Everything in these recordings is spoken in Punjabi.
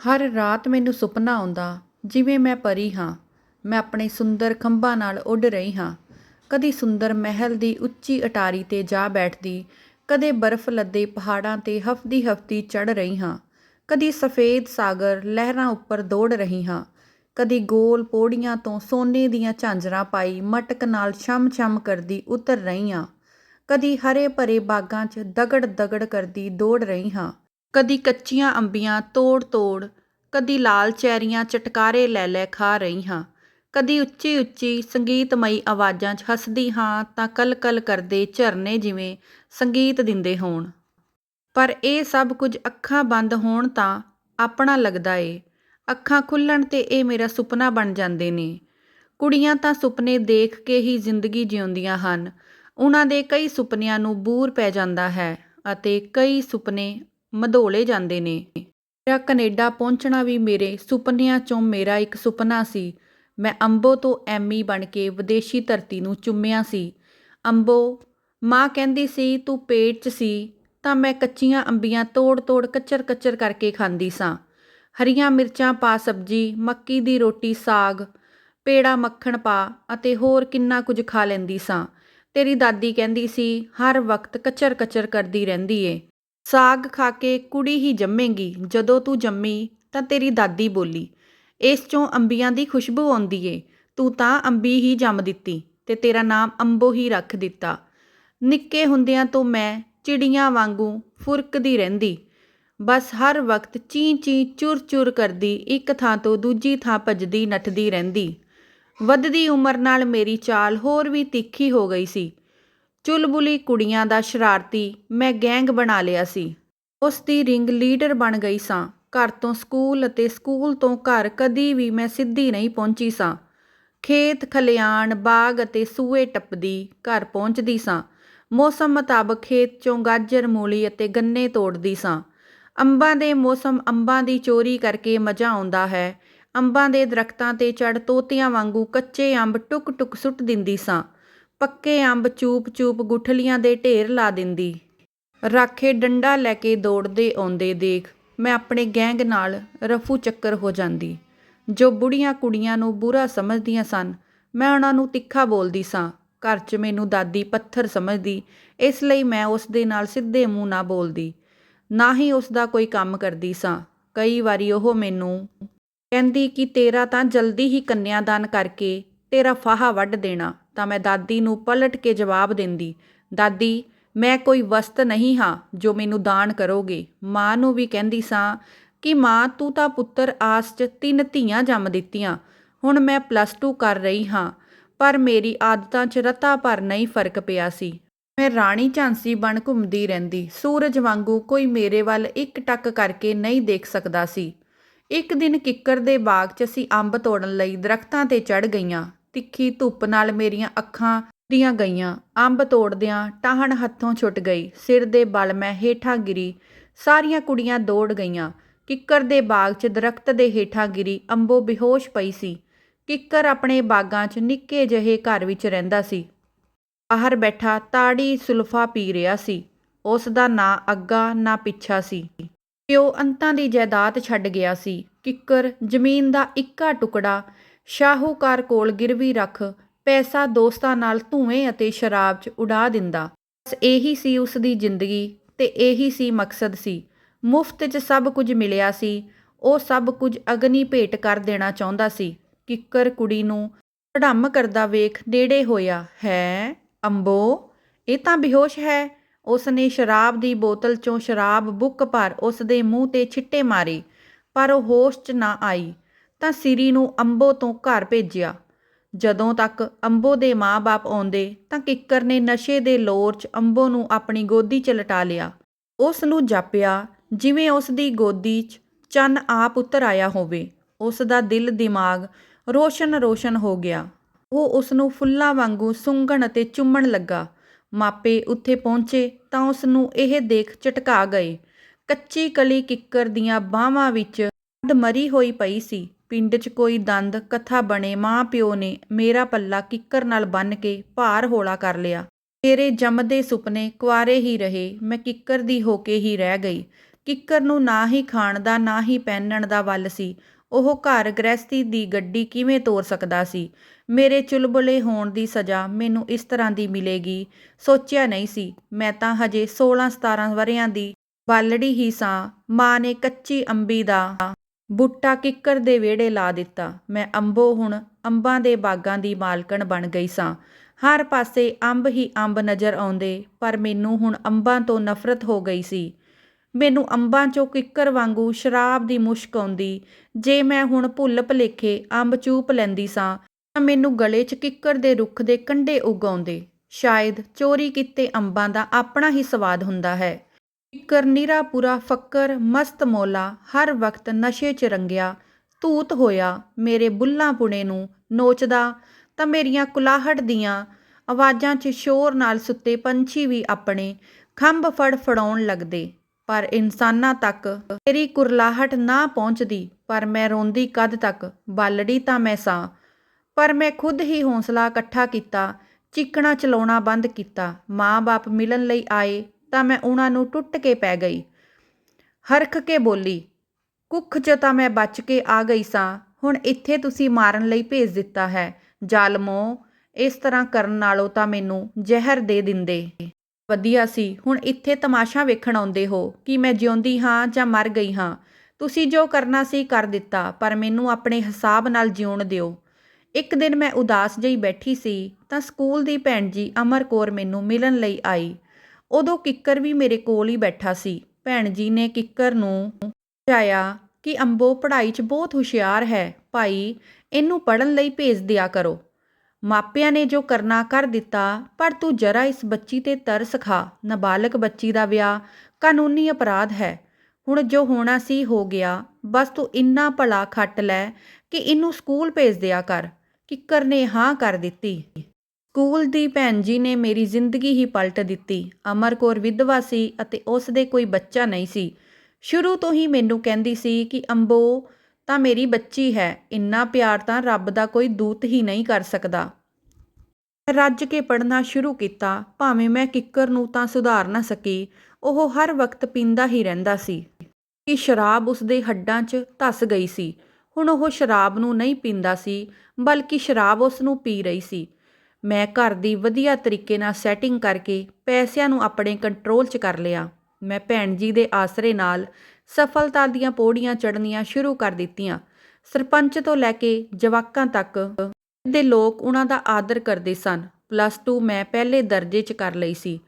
ਹਰ ਰਾਤ ਮੈਨੂੰ ਸੁਪਨਾ ਆਉਂਦਾ, ਜਿਵੇਂ ਮੈਂ ਪਰੀ ਹਾਂ। ਮੈਂ ਆਪਣੇ ਸੁੰਦਰ ਖੰਭਾਂ ਨਾਲ ਉੱਡ ਰਹੀ ਹਾਂ। ਕਦੀ ਸੁੰਦਰ ਮਹਿਲ ਦੀ ਉੱਚੀ ਅਟਾਰੀ ਤੇ ਜਾ ਬੈਠਦੀ, ਕਦੇ ਬਰਫ਼ ਲੱਦੇ ਪਹਾੜਾਂ ਤੇ ਹਫਦੀ ਹਫਦੀ ਚੜ੍ਹ ਰਹੀ ਹਾਂ। ਕਦੀ ਸਫੇਦ ਸਾਗਰ ਲਹਿਰਾਂ ਉੱਪਰ ਦੌੜ ਰਹੀ ਹਾਂ। ਕਦੀ ਗੋਲ ਪੌੜੀਆਂ ਤੋਂ ਸੋਨੇ ਦੀਆਂ ਝਾਂਜਰਾਂ ਪਾਈ ਮਟਕ ਨਾਲ ਛਮ-ਛਮ ਕਰਦੀ ਉਤਰ ਰਹੀ ਹਾਂ। ਕਦੀ ਹਰੇ ਭਰੇ ਬਾਗਾਂ 'ਚ ਦਗੜ ਦਗੜ ਕਰਦੀ ਦੌੜ ਰਹੀ ਹਾਂ। ਕਦੀ ਕੱਚੀਆਂ ਅੰਬੀਆਂ ਤੋੜ ਤੋੜ, ਕਦੀ ਲਾਲ ਚੈਰੀਆਂ ਚਟਕਾਰੇ ਲੈ ਲੈ ਖਾ ਰਹੀ ਹਾਂ। ਕਦੀ ਉੱਚੀ ਉੱਚੀ ਸੰਗੀਤਮਈ ਆਵਾਜ਼ਾਂ 'ਚ ਹੱਸਦੀ ਹਾਂ ਤਾਂ ਕਲ-ਕਲ ਕਰਦੇ ਝਰਨੇ ਜਿਵੇਂ ਸੰਗੀਤ ਦਿੰਦੇ ਹੋਣ। ਪਰ ਇਹ ਸਭ ਕੁਝ ਅੱਖਾਂ ਬੰਦ ਹੋਣ ਤਾਂ ਆਪਣਾ ਲੱਗਦਾ ਏ। ਅੱਖਾਂ ਖੁੱਲਣ ਤੇ ਇਹ ਮੇਰਾ ਸੁਪਨਾ ਬਣ ਜਾਂਦੇ ਨੇ। ਕੁੜੀਆਂ ਤਾਂ ਸੁਪਨੇ ਦੇਖ ਕੇ ਹੀ ਜ਼ਿੰਦਗੀ ਜਿਉਂਦੀਆਂ ਹਨ। ਉਹਨਾਂ ਦੇ ਕਈ ਸੁਪਨਿਆਂ ਨੂੰ ਬੂਰ ਪੈ ਜਾਂਦਾ ਹੈ ਅਤੇ ਕਈ ਸੁਪਨੇ ਮਧੋਲੇ ਜਾਂਦੇ ਨੇ। ਮੇਰਾ ਕੈਨੇਡਾ ਪਹੁੰਚਣਾ ਵੀ ਮੇਰੇ ਸੁਪਨਿਆਂ ਚੋਂ ਮੇਰਾ ਇੱਕ ਸੁਪਨਾ ਸੀ। ਮੈਂ ਅੰਬੋ ਤੋਂ ਐਮੀ ਬਣ ਕੇ ਵਿਦੇਸ਼ੀ ਧਰਤੀ ਨੂੰ ਚੁੰਮਿਆ ਸੀ। ਅੰਬੋ, ਮਾਂ ਕਹਿੰਦੀ ਸੀ, ਤੂੰ ਪੇਟ 'ਚ ਸੀ, ਤਾਂ ਮੈਂ ਕੱਚੀਆਂ ਅੰਬੀਆਂ ਤੋੜ-ਤੋੜ, ਕੱਚਰ-ਕੱਚਰ ਕਰਕੇ ਖਾਂਦੀ ਸਾਂ। ਹਰੀਆਂ ਮਿਰਚਾਂ ਪਾ ਸਬਜ਼ੀ, ਮੱਕੀ ਦੀ ਰੋਟੀ, ਸਾਗ, ਪੇੜਾ ਮੱਖਣ ਪਾ ਅਤੇ ਹੋਰ ਕਿੰਨਾ ਕੁਝ ਖਾ ਲੈਂਦੀ ਸਾਂ। ਤੇਰੀ ਦਾਦੀ ਕਹਿੰਦੀ ਸੀ, ਹਰ ਵਕਤ ਕੱਚਰ ਕੱਚਰ ਕਰਦੀ ਰਹਿੰਦੀ ਏ। ਸਾਗ ਖਾ ਕੇ ਕੁੜੀ ਹੀ ਜੰਮੇਗੀ। ਜਦੋਂ ਤੂੰ ਜੰਮੀ ਤਾਂ ਤੇਰੀ ਦਾਦੀ ਬੋਲੀ। ਇਸ ਚੋਂ ਅੰਬੀਆਂ ਦੀ ਖੁਸ਼ਬੂ ਆਉਂਦੀ ਏ। ਤੂੰ ਤਾਂ ਅੰਬੀ ਹੀ ਜੰਮ ਦਿੱਤੀ ਤੇ ਤੇਰਾ ਨਾਮ ਅੰਬੋ ਹੀ ਰੱਖ ਦਿੱਤਾ। ਨਿੱਕੇ ਹੁੰਦਿਆਂ ਤੋਂ ਮੈਂ ਚਿੜੀਆਂ ਵਾਂਗੂ ਫੁਰਕਦੀ ਰਹਿੰਦੀ। ਬਸ ਹਰ ਵਕਤ ਚੀਂ ਚੀਂ ਚੁਰ ਚੁਰ ਕਰਦੀ, ਇੱਕ ਥਾਂ ਤੋਂ ਦੂਜੀ ਥਾਂ ਭੱਜਦੀ ਨੱਠਦੀ ਰਹਿੰਦੀ। ਵੱਧਦੀ ਉਮਰ ਨਾਲ ਮੇਰੀ ਚਾਲ ਹੋਰ ਵੀ ਤਿੱਖੀ ਹੋ ਗਈ ਸੀ। ਚੁਲਬੁਲੀ ਕੁੜੀਆਂ ਦਾ ਸ਼ਰਾਰਤੀ, ਮੈਂ ਗੈਂਗ ਬਣਾ ਲਿਆ ਸੀ। ਉਸ ਦੀ ਰਿੰਗ ਲੀਡਰ ਬਣ ਗਈ ਸਾਂ। ਘਰ ਤੋਂ ਸਕੂਲ ਅਤੇ ਸਕੂਲ ਤੋਂ ਘਰ ਕਦੀ ਵੀ ਮੈਂ ਸਿੱਧੀ ਨਹੀਂ ਪਹੁੰਚੀ ਸਾਂ। ਖੇਤ ਖਲਿਆਣ, ਬਾਗ ਅਤੇ ਸੂਏ ਟੱਪਦੀ ਘਰ ਪਹੁੰਚਦੀ ਸਾਂ। ਮੌਸਮ ਮੁਤਾਬਕ ਖੇਤ ਚੋਂ ਗਾਜਰ, ਮੂਲੀ ਅਤੇ ਗੰਨੇ ਤੋੜਦੀ ਸਾਂ। ਅੰਬਾਂ ਦੇ ਮੌਸਮ ਅੰਬਾਂ ਦੀ ਚੋਰੀ ਕਰਕੇ ਮਜ਼ਾ ਆਉਂਦਾ ਹੈ। ਅੰਬਾਂ ਦੇ ਦਰਖਤਾਂ ਤੇ ਚੜ ਤੋਤਿਆਂ ਵਾਂਗੂ ਕੱਚੇ ਅੰਬ ਟੁਕ-ਟੁਕ ਸੁੱਟ ਦਿੰਦੀ ਸਾਂ। ਪੱਕੇ ਅੰਬ ਚੂਪ-ਚੂਪ ਗੁਠਲੀਆਂ ਦੇ ਢੇਰ ਲਾ ਦਿੰਦੀ। ਰਾਖੇ ਡੰਡਾ ਲੈ ਕੇ ਦੌੜਦੇ ਆਉਂਦੇ ਦੇਖ ਮੈਂ ਆਪਣੇ ਗੈਂਗ ਨਾਲ ਰਫੂ ਚੱਕਰ ਹੋ ਜਾਂਦੀ। ਜੋ ਬੁੜੀਆਂ ਕੁੜੀਆਂ ਨੂੰ ਬੁਰਾ ਸਮਝਦੀਆਂ ਸਨ, ਮੈਂ ਉਹਨਾਂ ਨੂੰ ਤਿੱਖਾ ਬੋਲਦੀ ਸਾਂ। ਘਰ 'ਚ ਮੈਨੂੰ ਦਾਦੀ ਪੱਥਰ ਸਮਝਦੀ, ਇਸ ਲਈ ਮੈਂ ਉਸ ਦੇ ਨਾਲ ਸਿੱਧੇ ਮੂੰਹ ਨਾ ਬੋਲਦੀ। ਨਾ ਹੀ ਉਸ ਦਾ ਕੋਈ ਕੰਮ ਕਰਦੀ ਸਾਂ। ਕਈ ਵਾਰੀ ਉਹ ਮੈਨੂੰ ਕਹਿੰਦੀ ਕਿ ਤੇਰਾ ਤਾਂ ਜਲਦੀ ਹੀ ਕੰਨਿਆਦਾਨ ਕਰਕੇ ਤੇਰਾ ਫਾਹਾ ਵੱਢ ਦੇਣਾ। ਤਾਂ ਮੈਂ ਦਾਦੀ ਨੂੰ ਪਲਟ ਕੇ ਜਵਾਬ ਦਿੰਦੀ, ਦਾਦੀ, ਮੈਂ ਕੋਈ ਵਸਤ ਨਹੀਂ ਹਾਂ ਜੋ ਮੈਨੂੰ ਦਾਨ ਕਰੋਗੇ। ਮਾਂ ਨੂੰ ਵੀ ਕਹਿੰਦੀ ਸਾਂ ਕਿ ਮਾਂ, ਤੂੰ ਤਾਂ ਪੁੱਤਰ ਆਸ 'ਚ ਤਿੰਨ ਧੀਆਂ ਜੰਮ ਦਿੱਤੀਆਂ। ਹੁਣ ਮੈਂ ਪਲੱਸ 2 ਕਰ ਰਹੀ ਹਾਂ, ਪਰ ਮੇਰੀ ਆਦਤਾਂ 'ਚ ਰਤਾ ਭਰ ਨਹੀਂ ਫ਼ਰਕ ਪਿਆ ਸੀ। ਮੈਂ ਰਾਣੀ ਝਾਂਸੀ ਬਣ ਘੁੰਮਦੀ ਰਹਿੰਦੀ। ਸੂਰਜ ਵਾਂਗੂ ਕੋਈ ਮੇਰੇ ਵੱਲ ਇੱਕ ਟੱਕ ਕਰਕੇ ਨਹੀਂ ਦੇਖ ਸਕਦਾ ਸੀ। ਇੱਕ ਦਿਨ ਕਿੱਕਰ ਦੇ ਬਾਗ 'ਚ ਅਸੀਂ ਅੰਬ ਤੋੜਨ ਲਈ ਦਰਖਤਾਂ ਤੇ ਚੜ ਗਈਆਂ। ਤਿੱਖੀ ਧੁੱਪ ਨਾਲ ਮੇਰੀਆਂ ਅੱਖਾਂ ਦੀਆਂ ਗਈਆਂ। ਅੰਬ ਤੋੜਦਿਆਂ ਟਾਹਣ ਹੱਥੋਂ ਛੁੱਟ ਗਈ। ਸਿਰ ਦੇ ਬਲ ਮੈਂ ਹੇਠਾਂ ਗਿਰੀ। ਸਾਰੀਆਂ ਕੁੜੀਆਂ ਦੌੜ ਗਈਆਂ। ਕਿੱਕਰ ਦੇ ਬਾਗ 'ਚ ਦਰਖਤ ਦੇ ਹੇਠਾਂ ਗਿਰੀ। ਅੰਬੋ ਬੇਹੋਸ਼ ਪਈ ਸੀ। ਕਿੱਕਰ ਆਪਣੇ ਬਾਗਾਂ 'ਚ ਨਿੱਕੇ ਜਿਹੇ ਘਰ ਵਿੱਚ ਰਹਿੰਦਾ ਸੀ। ਬਾਹਰ ਬੈਠਾ ਤਾੜੀ ਸੁਲਫਾ ਪੀ ਰਿਹਾ ਸੀ। ਉਸ ਦਾ ਨਾਂ ਅੱਗਾ, ਨਾ ਪਿੱਛਾ ਸੀ। ਪਿਓ ਅੰਤਾਂ ਦੀ ਜਾਇਦਾਦ ਛੱਡ ਗਿਆ ਸੀ। ਕਿੱਕਰ ਜ਼ਮੀਨ ਦਾ ਇੱਕਾ ਟੁਕੜਾ ਸ਼ਾਹੂਕਾਰ ਕੋਲ ਗਿਰਵੀ ਰੱਖ ਪੈਸਾ ਦੋਸਤਾਂ ਨਾਲ ਧੂਏ ਅਤੇ ਸ਼ਰਾਬ 'ਚ ਉਡਾ ਦਿੰਦਾ। ਬਸ ਇਹੀ ਸੀ ਉਸ ਦੀ ਜ਼ਿੰਦਗੀ ਤੇ ਇਹੀ ਸੀ ਮਕਸਦ ਸੀ। ਮੁਫਤ 'ਚ ਸਭ ਕੁਝ ਮਿਲਿਆ ਸੀ। ਉਹ ਸਭ ਕੁਝ ਅਗਨੀ ਭੇਟ ਕਰ ਦੇਣਾ ਚਾਹੁੰਦਾ ਸੀ। ਕਿੱਕਰ ਕੁੜੀ ਨੂੰ ਢੜਮ ਕਰਦਾ ਵੇਖ ਨੇੜੇ ਹੋਇਆ, ਹੈ, ਅੰਬੋ, ਇਹ ਤਾਂ ਬੇਹੋਸ਼ ਹੈ। ਉਸ ਨੇ ਸ਼ਰਾਬ ਦੀ ਬੋਤਲ ਚੋਂ ਸ਼ਰਾਬ ਬੁੱਕ ਭਰ ਉਸ ਦੇ ਮੂੰਹ ਤੇ ਛਿੱਟੇ ਮਾਰੇ, ਪਰ ਉਹ ਹੋਸ਼ 'ਚ ਨਾ ਆਈ। ਤਾਂ ਸਿਰੀ ਨੂੰ ਅੰਬੋ ਤੋਂ ਘਰ ਭੇਜਿਆ। ਜਦੋਂ ਤੱਕ ਅੰਬੋ ਦੇ ਮਾਂ-ਬਾਪ ਆਉਂਦੇ ਤਾਂ ਕਿੱਕਰ ਨੇ ਨਸ਼ੇ ਦੇ ਲੋਰ 'ਚ ਅੰਬੋ ਨੂੰ ਆਪਣੀ ਗੋਦੀ 'ਚ ਲਟਾ ਲਿਆ। ਉਸ ਨੂੰ ਜਾਪਿਆ, ਜਿਵੇਂ ਉਸ ਦੀ ਗੋਦੀ 'ਚ ਚੰਨ ਆਪ ਉਤਰ ਆਇਆ ਹੋਵੇ, ਉਸ ਦਾ ਦਿਲ ਦਿਮਾਗ ਰੋਸ਼ਨ-ਰੋਸ਼ਨ ਹੋ ਗਿਆ। ਉਹ ਉਸ ਨੂੰ ਫੁੱਲਾਂ ਵਾਂਗੂ ਸੁੰਘਣ ਅਤੇ ਚੁੰਮਣ ਲੱਗਾ। ਮਾਪੇ ਉੱਥੇ ਪਹੁੰਚੇ ਤਾਂ ਉਸ ਨੂੰ ਇਹ ਦੇਖ ਝਟਕਾ ਗਏ। ਕੱਚੀ ਕਲੀ ਕਿੱਕਰ ਦੀਆਂ ਬਾਹਾਂ ਵਿੱਚ ਅੱਧ ਮਰੀ ਹੋਈ ਪਈ ਸੀ। ਪਿੰਡ 'ਚ ਕੋਈ ਦੰਦ, ਕਥਾ ਬਣੇ ਮਾਂ ਪਿਓ ਨੇ ਮੇਰਾ ਪੱਲਾ ਕਿੱਕਰ ਨਾਲ ਬੰਨ੍ਹ ਕੇ ਭਾਰ ਹੌਲਾ ਕਰ ਲਿਆ। ਤੇਰੇ ਜੰਮਦੇ ਸੁਪਨੇ ਕੁਆਰੇ ਹੀ ਰਹੇ, ਮੈਂ ਕਿੱਕਰ ਦੀ ਹੋ ਕੇ ਹੀ ਰਹਿ ਗਈ। ਕਿੱਕਰ ਨੂੰ ਨਾ ਹੀ ਖਾਣ ਦਾ, ਨਾ ਹੀ ਪਹਿਨਣ ਦਾ ਵੱਲ ਸੀ। ਉਹ ਘਰ ਗ੍ਰਹਿਸਤੀ ਦੀ ਗੱਡੀ ਕਿਵੇਂ ਤੋਰ ਸਕਦਾ ਸੀ? ਮੇਰੇ ਚੁਲਬੁਲੇ ਹੋਣ ਦੀ ਸਜ਼ਾ ਮੈਨੂੰ ਇਸ ਤਰ੍ਹਾਂ ਦੀ ਮਿਲੇਗੀ। ਸੋਚਿਆ ਨਹੀਂ ਸੀ। ਮੈਂ ਤਾਂ ਹਜੇ 16-17 ਵਰਿਆਂ ਦੀ ਬਾਲੜੀ ਹੀ ਸਾਂ। ਮਾਂ ਨੇ ਕੱਚੀ ਅੰਬੀ ਦਾ ਬੂਟਾ ਕਿੱਕਰ ਦੇ ਵਿਹੜੇ ਲਾ ਦਿੱਤਾ। ਮੈਂ ਅੰਬੋ ਹੁਣ ਅੰਬਾਂ ਦੇ ਬਾਗਾਂ ਦੀ ਮਾਲਕਣ ਬਣ ਗਈ ਸਾਂ। ਹਰ ਪਾਸੇ ਅੰਬ ਹੀ ਅੰਬ ਨਜ਼ਰ ਆਉਂਦੇ, ਪਰ ਮੈਨੂੰ ਹੁਣ ਅੰਬਾਂ ਤੋਂ ਨਫ਼ਰਤ ਹੋ ਗਈ ਸੀ। ਮੈਨੂੰ ਅੰਬਾਂ 'ਚੋਂ ਕਿੱਕਰ ਵਾਂਗੂ ਸ਼ਰਾਬ ਦੀ ਮੁਸ਼ਕ ਆਉਂਦੀ। ਜੇ ਮੈਂ ਹੁਣ ਭੁੱਲ ਭੁਲੇਖੇ ਅੰਬ ਚੂਪ ਲੈਂਦੀ ਸਾਂ, ਤਾਂ ਮੈਨੂੰ ਗਲੇ 'ਚ ਕਿੱਕਰ ਦੇ ਰੁੱਖ ਦੇ ਕੰਢੇ ਉਗਾਉਂਦੇ ਸ਼ਾਇਦ ਚੋਰੀ ਕੀਤੇ ਅੰਬਾਂ ਦਾ ਆਪਣਾ ਹੀ ਸਵਾਦ ਹੁੰਦਾ ਹੈ। ਕਿੱਕਰ ਨਿਰਾ ਪੂਰਾ ਫੱਕਰ, ਮਸਤ ਮੌਲਾ, ਹਰ ਵਕਤ ਨਸ਼ੇ 'ਚ ਰੰਗਿਆ। ਧੂਤ ਹੋਇਆ, ਮੇਰੇ ਬੁੱਲਾਂ ਪੁਣੇ ਨੂੰ ਨੋਚਦਾ, ਤਾਂ ਮੇਰੀਆਂ ਕੁਲਾਹਟ ਦੀਆਂ ਆਵਾਜ਼ਾਂ 'ਚ ਸ਼ੋਰ ਨਾਲ ਸੁੱਤੇ ਪੰਛੀ ਵੀ ਆਪਣੇ ਖੰਭ ਫੜ ਫੜਾਉਣ ਲੱਗਦੇ। ਪਰ ਇਨਸਾਨਾਂ ਤੱਕ ਤੇਰੀ ਕੁਰਲਾਹਟ ਨਾ ਪਹੁੰਚਦੀ, ਪਰ ਮੈਂ ਰੋਂਦੀ ਕਦ ਤੱਕ, ਬਾਲੜੀ ਤਾਂ ਮੈਂ ਸਾਂ। ਪਰ ਮੈਂ ਖੁਦ ਹੀ ਹੌਸਲਾ ਇਕੱਠਾ ਕੀਤਾ, ਚੀਕਣਾ ਚਲਾਉਣਾ ਬੰਦ ਕੀਤਾ। ਮਾਂ-ਬਾਪ ਮਿਲਣ ਲਈ ਆਏ ਤਾਂ ਮੈਂ ਉਹਨਾਂ ਨੂੰ ਟੁੱਟ ਕੇ ਪੈ ਗਈ। ਹਰਖ ਕੇ ਬੋਲੀ, ਕੁੱਖ 'ਚ ਤਾਂ ਮੈਂ ਬਚ ਕੇ ਆ ਗਈ ਸਾਂ, ਹੁਣ ਇੱਥੇ ਤੁਸੀਂ ਮਾਰਨ ਲਈ ਭੇਜ ਦਿੱਤਾ ਹੈ। ਜ਼ਾਲਮੋ, ਇਸ ਤਰ੍ਹਾਂ ਕਰਨ ਨਾਲੋਂ ਤਾਂ ਮੈਨੂੰ ਜ਼ਹਿਰ ਦੇ ਦਿੰਦੇ। ਵਧੀਆ ਸੀ, ਹੁਣ ਇੱਥੇ ਤਮਾਸ਼ਾ ਵੇਖਣ ਆਉਂਦੇ ਹੋ, ਕਿ ਮੈਂ ਜਿਉਂਦੀ ਹਾਂ ਜਾਂ ਮਰ ਗਈ ਹਾਂ। ਤੁਸੀਂ ਜੋ ਕਰਨਾ ਸੀ ਕਰ ਦਿੱਤਾ, ਪਰ ਮੈਨੂੰ ਆਪਣੇ ਹਿਸਾਬ ਨਾਲ ਜਿਉਣ ਦਿਓ। ਇੱਕ ਦਿਨ ਮੈਂ ਉਦਾਸ ਜਿਹੀ ਬੈਠੀ ਸੀ, ਤਾਂ ਸਕੂਲ ਦੀ ਭੈਣ ਜੀ ਅਮਰ ਕੌਰ ਮੈਨੂੰ ਮਿਲਣ ਲਈ ਆਈ। ਉਦੋਂ ਕਿੱਕਰ ਵੀ ਮੇਰੇ ਕੋਲ ਹੀ ਬੈਠਾ ਸੀ। ਭੈਣ ਜੀ ਨੇ ਕਿੱਕਰ ਨੂੰ ਸਮਝਾਇਆ ਕਿ ਅੰਬੋ ਪੜ੍ਹਾਈ 'ਚ ਬਹੁਤ ਹੁਸ਼ਿਆਰ ਹੈ, ਭਾਈ, ਇਹਨੂੰ ਪੜ੍ਹਨ ਲਈ ਭੇਜ ਦਿਆ ਕਰੋ। ਮਾਪਿਆਂ ਨੇ ਜੋ ਕਰਨਾ ਕਰ ਦਿੱਤਾ, ਪਰ ਤੂੰ ਜਰਾ ਇਸ ਬੱਚੀ ਤੇ ਤਰਸ ਖਾ। ਨਾਬਾਲਗ ਬੱਚੀ ਦਾ ਵਿਆਹ ਕਾਨੂੰਨੀ ਅਪਰਾਧ ਹੈ। ਹੁਣ ਜੋ ਹੋਣਾ ਸੀ ਹੋ ਗਿਆ, ਬਸ ਤੂੰ ਇੰਨਾ ਭਲਾ ਖੱਟ ਲੈ ਕਿ ਇਹਨੂੰ ਸਕੂਲ ਭੇਜ ਦਿਆ ਕਰ। ਕਿੱਕਰ ਨੇ ਹਾਂ ਕਰ ਦਿੱਤੀ। ਸਕੂਲ ਦੀ ਭੈਣ ਜੀ ਨੇ ਮੇਰੀ ਜ਼ਿੰਦਗੀ ਹੀ ਪਲਟ ਦਿੱਤੀ। ਅਮਰ ਕੌਰ ਵਿਧਵਾ ਸੀ ਅਤੇ ਉਸ ਦੇ ਕੋਈ ਬੱਚਾ ਨਹੀਂ ਸੀ। ਸ਼ੁਰੂ ਤੋਂ ਹੀ ਮੈਨੂੰ ਕਹਿੰਦੀ ਸੀ ਕਿ, ਅੰਬੋ, ਤਾਂ ਮੇਰੀ ਬੱਚੀ ਹੈ। ਇੰਨਾ ਪਿਆਰ ਤਾਂ ਰੱਬ ਦਾ ਕੋਈ ਦੂਤ ਹੀ ਨਹੀਂ ਕਰ ਸਕਦਾ। ਰੱਜ ਕੇ ਪੜਨਾ ਸ਼ੁਰੂ ਕੀਤਾ। ਭਾਵੇਂ ਮੈਂ ਕਿੱਕਰ ਨੂੰ ਤਾਂ ਸੁਧਾਰ ਨਾ ਸਕੀ। ਉਹ ਹਰ ਵਕਤ ਪੀਂਦਾ ਹੀ ਰਹਿੰਦਾ ਸੀ। ਕਿ ਸ਼ਰਾਬ ਉਸ ਦੇ ਹੱਡਾਂ 'ਚ ਧਸ ਗਈ ਸੀ। ਹੁਣ ਉਹ ਸ਼ਰਾਬ ਨੂੰ ਨਹੀਂ ਪੀਂਦਾ ਸੀ, ਬਲਕਿ ਸ਼ਰਾਬ ਉਸ ਨੂੰ ਪੀ ਰਹੀ ਸੀ। ਮੈਂ ਘਰ ਦੀ ਵਧੀਆ ਤਰੀਕੇ ਨਾਲ ਸੈਟਿੰਗ ਕਰਕੇ ਪੈਸਿਆਂ ਨੂੰ ਆਪਣੇ ਕੰਟਰੋਲ 'ਚ ਕਰ ਲਿਆ। ਮੈਂ ਭੈਣ ਜੀ ਦੇ ਆਸਰੇ ਨਾਲ ਸਫਲਤਾ ਦੀਆਂ ਪੌੜੀਆਂ ਚੜ੍ਹਨੀਆਂ ਸ਼ੁਰੂ ਕਰ ਦਿੱਤੀਆਂ। ਸਰਪੰਚ ਤੋਂ ਲੈ ਕੇ ਜਵਾਕਾਂ ਤੱਕ ਦੇ ਲੋਕ ਉਹਨਾਂ ਦਾ ਆਦਰ ਕਰਦੇ ਸਨ। ਪਲੱਸ 2 ਮੈਂ ਪਹਿਲੇ ਦਰਜੇ 'ਚ ਕਰ ਲਈ ਸੀ।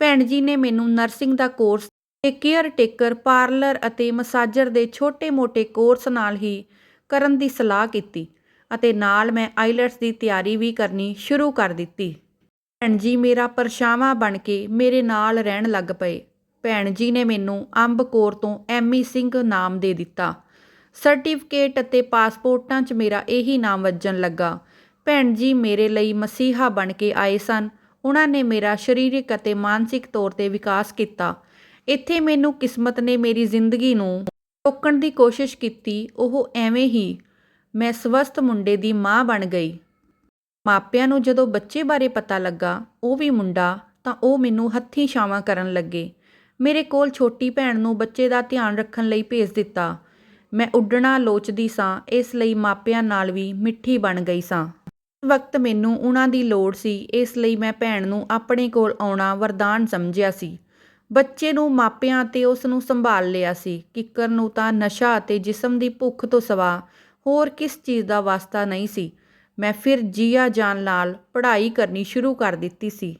ਭੈਣ ਜੀ ਨੇ ਮੈਨੂੰ ਨਰਸਿੰਗ ਦਾ ਕੋਰਸ ਤੇ ਕੇਅਰ ਟੇਕਰ ਪਾਰਲਰ ਅਤੇ ਮਸਾਜਰ ਦੇ ਛੋਟੇ-ਮੋਟੇ ਕੋਰਸ ਨਾਲ ਹੀ ਕਰਨ ਦੀ ਸਲਾਹ ਕੀਤੀ। ਅਤੇ ਨਾਲ ਮੈਂ ਆਈਲੈਟਸ ਦੀ ਤਿਆਰੀ ਵੀ ਕਰਨੀ ਸ਼ੁਰੂ ਕਰ ਦਿੱਤੀ। ਭੈਣ ਜੀ, ਮੇਰਾ ਪਰਛਾਵਾਂ ਬਣ ਕੇ ਮੇਰੇ ਨਾਲ ਰਹਿਣ ਲੱਗ ਪਏ। ਭੈਣ ਜੀ ਨੇ ਮੈਨੂੰ ਅੰਬਕੌਰ ਤੋਂ ਐਮੀ ਸਿੰਘ ਨਾਮ ਦੇ ਦਿੱਤਾ। ਸਰਟੀਫਿਕੇਟ ਅਤੇ ਪਾਸਪੋਰਟਾਂ 'ਚ ਮੇਰਾ ਇਹੀ ਨਾਮ ਵੱਜਣ ਲੱਗਾ। ਭੈਣ ਜੀ ਮੇਰੇ ਲਈ ਮਸੀਹਾ ਬਣ ਕੇ ਆਏ ਸਨ। ਉਹਨਾਂ ਨੇ ਮੇਰਾ ਸਰੀਰਕ ਅਤੇ ਮਾਨਸਿਕ ਤੌਰ ਤੇ ਵਿਕਾਸ ਕੀਤਾ। ਇੱਥੇ ਮੈਨੂੰ ਕਿਸਮਤ ਨੇ ਮੇਰੀ ਜ਼ਿੰਦਗੀ ਨੂੰ ਰੋਕਣ ਦੀ ਕੋਸ਼ਿਸ਼ ਕੀਤੀ। ਉਹ ਐਵੇਂ ਹੀ ਮੈਂ ਸਵਸਥ ਮੁੰਡੇ ਦੀ ਮਾਂ ਬਣ ਗਈ। ਮਾਪਿਆਂ ਨੂੰ ਜਦੋਂ ਬੱਚੇ ਬਾਰੇ ਪਤਾ ਲੱਗਾ, ਉਹ ਵੀ ਮੁੰਡਾ, ਤਾਂ ਉਹ ਮੈਨੂੰ ਹੱਥੀਂ ਛਾਵਾਂ ਕਰਨ ਲੱਗੇ। ਮੇਰੇ ਕੋਲ ਛੋਟੀ ਭੈਣ ਨੂੰ ਬੱਚੇ ਦਾ ਧਿਆਨ ਰੱਖਣ ਲਈ ਭੇਜ ਦਿੱਤਾ। ਮੈਂ ਉੱਡਣਾ ਲੋਚਦੀ ਸਾਂ, ਇਸ ਲਈ ਮਾਪਿਆਂ ਨਾਲ ਵੀ ਮਿੱਠੀ ਬਣ ਗਈ ਸਾਂ। ਇਸ ਵਕਤ ਮੈਨੂੰ ਉਹਨਾਂ ਦੀ ਲੋੜ ਸੀ, ਇਸ ਲਈ ਮੈਂ ਭੈਣ ਨੂੰ ਆਪਣੇ ਕੋਲ ਆਉਣਾ ਵਰਦਾਨ ਸਮਝਿਆ ਸੀ। ਬੱਚੇ ਨੂੰ ਮਾਪਿਆਂ ਤੇ ਉਸ ਨੂੰ ਸੰਭਾਲ ਲਿਆ ਸੀ, ਕਿੱਕਰ ਨੂੰ ਤਾਂ ਨਸ਼ਾ ਅਤੇ ਜਿਸਮ ਦੀ ਭੁੱਖ ਤੋਂ ਸਵਾ ਹੋਰ ਕਿਸ ਚੀਜ਼ ਦਾ ਵਾਸਤਾ ਨਹੀਂ ਸੀ। ਮੈਂ ਫਿਰ ਜੀਆ ਜਾਨ ਨਾਲ ਪੜ੍ਹਾਈ ਕਰਨੀ ਸ਼ੁਰੂ ਕਰ ਦਿੱਤੀ ਸੀ।